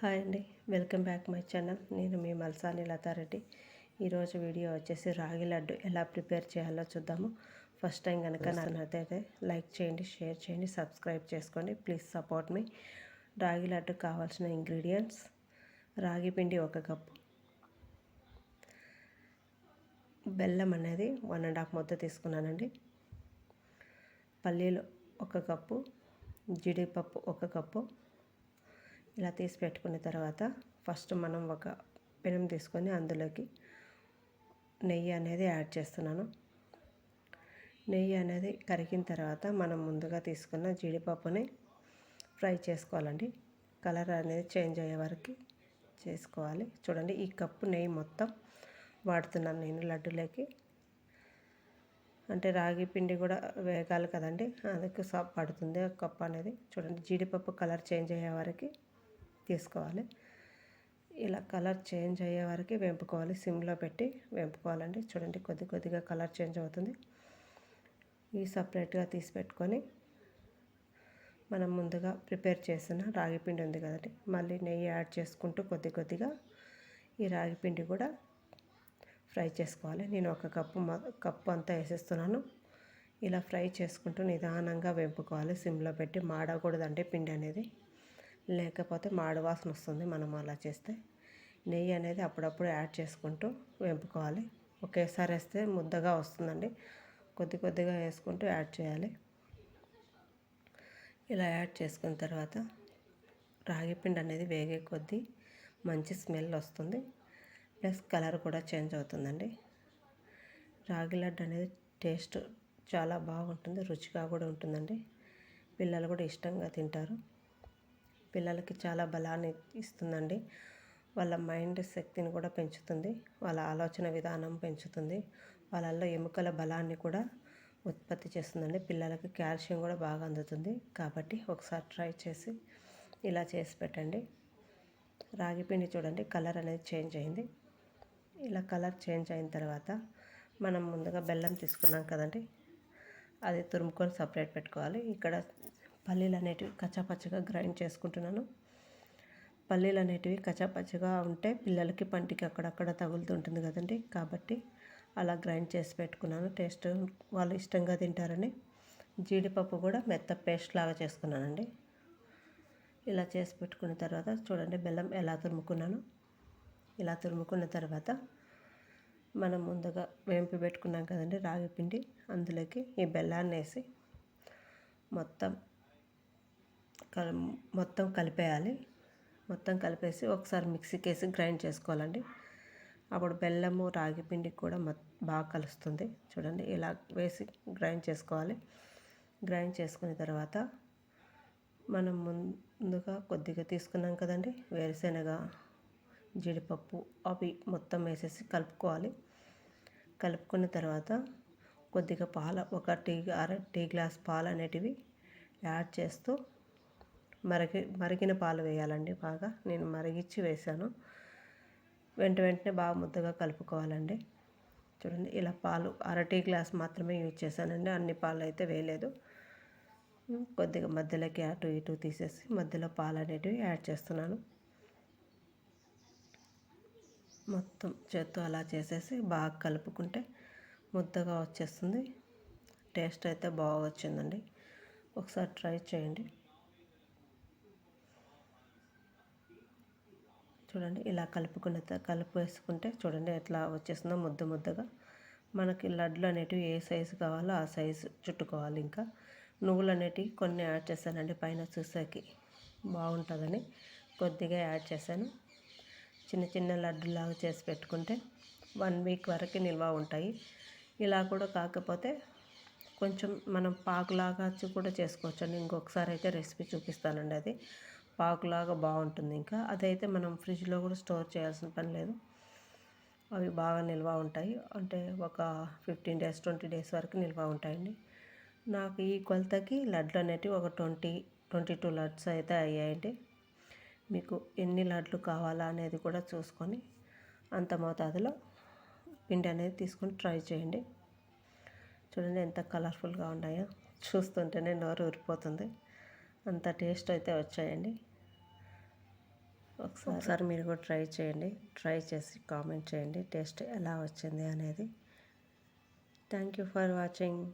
Hi అండి. Welcome back my channel. నేను మీ మల్సాని లతారెడ్డి. ఈరోజు వీడియో వచ్చేసి రాగి లడ్డు ఎలా ప్రిపేర్ చేయాలో చూద్దాము. ఫస్ట్ టైం కనుక నచ్చినట్లయితే లైక్ చేయండి షేర్ చేయండి సబ్స్క్రైబ్ చేసుకోండి. ప్లీజ్ సపోర్ట్ మీ. రాగి లడ్డు కావాల్సిన ఇంగ్రీడియంట్స్. రాగి పిండి ఒక కప్పు. బెల్లం అనేది వన్ అండ్ హాఫ్ మొత్తం తీసుకున్నానండి. పల్లీలు ఒక కప్పు. జీడిపప్పు ఒక కప్పు. ఇలా తీసి పెట్టుకున్న తర్వాత ఫస్ట్ మనం ఒక పెనం తీసుకొని అందులోకి నెయ్యి అనేది యాడ్ చేస్తున్నాను. నెయ్యి అనేది కరిగిన తర్వాత మనం ముందుగా తీసుకున్న జీడిపప్పుని ఫ్రై చేసుకోవాలండి. కలర్ అనేది చేంజ్ అయ్యే వరకు చేసుకోవాలి. చూడండి ఈ కప్పు నెయ్యి మొత్తం వాడుతున్నాను నేను లడ్డులోకి. అంటే రాగి పిండి కూడా వేగాలి కదండి అందుకు పడుతుంది కప్పు అనేది. చూడండి జీడిపప్పు కలర్ చేంజ్ అయ్యే వరకు తీసుకోవాలి. ఇలా కలర్ చేంజ్ అయ్యే వరకు వెంపుకోవాలి. సిమ్లో పెట్టి వెంపుకోవాలండి. చూడండి కొద్ది కొద్దిగా కలర్ చేంజ్ అవుతుంది. ఇవి సపరేట్గా తీసి పెట్టుకొని మనం ముందుగా ప్రిపేర్ చేసిన రాగి పిండి ఉంది కదండి. మళ్ళీ నెయ్యి యాడ్ చేసుకుంటూ కొద్ది కొద్దిగా ఈ రాగి పిండి కూడా ఫ్రై చేసుకోవాలి. నేను ఒక కప్పు కప్పు అంతా వేసేస్తున్నాను. ఇలా ఫ్రై చేసుకుంటూ నిదానంగా వెంపుకోవాలి. సిమ్లో పెట్టి మాడకూడదండి పిండి అనేది. లేకపోతే మాడు వాసన వస్తుంది మనం అలా చేస్తే. నెయ్యి అనేది అప్పుడప్పుడు యాడ్ చేసుకుంటూ వేపుకోవాలి. ఒకేసారి వేస్తే ముద్దగా వస్తుందండి. కొద్ది కొద్దిగా వేసుకుంటూ యాడ్ చేయాలి. ఇలా యాడ్ చేసుకున్న తర్వాత రాగి పిండి అనేది వేగే కొద్దీ మంచి స్మెల్ వస్తుంది. ప్లస్ కలర్ కూడా చేంజ్ అవుతుందండి. రాగి లడ్డు అనేది టేస్ట్ చాలా బాగుంటుంది రుచిగా కూడా ఉంటుందండి. పిల్లలు కూడా ఇష్టంగా తింటారు. పిల్లలకి చాలా బలాన్ని ఇస్తుందండి. వాళ్ళ మైండ్ శక్తిని కూడా పెంచుతుంది. వాళ్ళ ఆలోచన విధానం పెంచుతుంది. వాళ్ళల్లో ఎముకల బలాన్ని కూడా ఉత్పత్తి చేస్తుందండి. పిల్లలకి కాల్షియం కూడా బాగా అందుతుంది. కాబట్టి ఒకసారి ట్రై చేసి ఇలా చేసి పెట్టండి. రాగి పిండి చూడండి కలర్ అనేది చేంజ్ అయింది. ఇలా కలర్ చేంజ్ అయిన తర్వాత మనం ముందుగా బెల్లం తీసుకున్నాం కదండి. అది తురుముకొని సపరేట్ పెట్టుకోవాలి. ఇక్కడ పల్లీలు అనేటివి కచ్చాపచ్చగా గ్రైండ్ చేసుకుంటున్నాను. పల్లీలు అనేటివి కచ్చాపచ్చగా ఉంటే పిల్లలకి పంటికి అక్కడక్కడ తగులుతుంటుంది కదండి. కాబట్టి అలా గ్రైండ్ చేసి పెట్టుకున్నాను. టేస్ట్ వాళ్ళు ఇష్టంగా తింటారని. జీడిపప్పు కూడా మెత్త పేస్ట్ లాగా చేసుకున్నానండి. ఇలా చేసి పెట్టుకున్న తర్వాత చూడండి బెల్లం ఎలా తురుముకున్నాను. ఇలా తురుముకున్న తర్వాత మనం ముందుగా వేంపి పెట్టుకున్నాం కదండి రాగి పిండి. అందులోకి ఈ బెల్లాన్ని వేసి మొత్తం కల్ మొత్తం కలిపేయాలి. మొత్తం కలిపేసి ఒకసారి మిక్సీకి వేసి గ్రైండ్ చేసుకోవాలండి. అప్పుడు బెల్లము రాగి పిండి కూడా బాగా కలుస్తుంది. చూడండి ఇలా వేసి గ్రైండ్ చేసుకోవాలి. గ్రైండ్ చేసుకున్న తర్వాత మనం ముందుగా కొద్దిగా తీసుకున్నాం కదండి వేరుశెనగ జీడిపప్పు అవి మొత్తం వేసేసి కలుపుకోవాలి. కలుపుకున్న తర్వాత కొద్దిగా పాల ఒక టీ అర టీ గ్లాస్ పాలు అనేటివి యాడ్ చేస్తూ మరిగి మరిగిన పాలు వేయాలండి బాగా. నేను మరిగించి వేసాను వెంట వెంటనే బాగా ముద్దగా కలుపుకోవాలండి. చూడండి ఇలా పాలు అర టీ గ్లాస్ మాత్రమే యూజ్ చేశానండి. అన్ని పాలు అయితే వేయలేదు. కొద్దిగా మధ్యలోకి అటు ఇటు తీసేసి మధ్యలో పాలు అనేటివి యాడ్ చేస్తున్నాను. మొత్తం చేత్తో అలా చేసేసి బాగా కలుపుకుంటే ముద్దగా వచ్చేస్తుంది. టేస్ట్ అయితే బాగా వచ్చిందండి. ఒకసారి ట్రై చేయండి. చూడండి ఇలా కలుపుకున్న కలుపు వేసుకుంటే చూడండి ఎట్లా వచ్చేస్తుందో ముద్ద ముద్దగా. మనకి లడ్లు అనేటివి ఏ సైజు కావాలో ఆ సైజు చుట్టుకోవాలి ఇంకా. నువ్వులు అనేటివి కొన్ని యాడ్ చేశానండి పైన చూసాకి. బాగుంటుందని కొద్దిగా యాడ్ చేశాను. చిన్న చిన్న లడ్డులాగా చేసి పెట్టుకుంటే వన్ వీక్ వరకు నిల్వ ఉంటాయి. ఇలా కూడా కాకపోతే కొంచెం మనం పాకులాగా కూడా చేసుకోవచ్చు అండి ఇంకొకసారి అయితే రెసిపీ చూపిస్తానండి అది. పాకులాగా బాగుంటుంది. ఇంకా అదైతే మనం ఫ్రిడ్జ్లో కూడా స్టోర్ చేయాల్సిన పని లేదు. అవి బాగా నిల్వ ఉంటాయి. అంటే ఒక ఫిఫ్టీన్ డేస్ ట్వంటీ డేస్ వరకు నిల్వ ఉంటాయండి. నాకు ఈ కొలతకి లడ్లు అనేటివి ఒక ట్వంటీ ట్వంటీ టూ లడ్స్ అయితే అయ్యాయండి. మీకు ఎన్ని లడ్లు కావాలా అనేది కూడా చూసుకొని అంత మోతాదులో పిండి అనేది తీసుకొని ట్రై చేయండి. చూడండి ఎంత కలర్ఫుల్గా ఉన్నాయో. చూస్తుంటేనే నోరు ఊరిపోతుంది. అంత టేస్ట్ అయితే వచ్చాయండి. ఒకసారి మీరు కూడా ట్రై చేయండి. ట్రై చేసి కామెంట్ చేయండి. టేస్ట్ ఎలా వచ్చింది అనేది. Thank you for watching.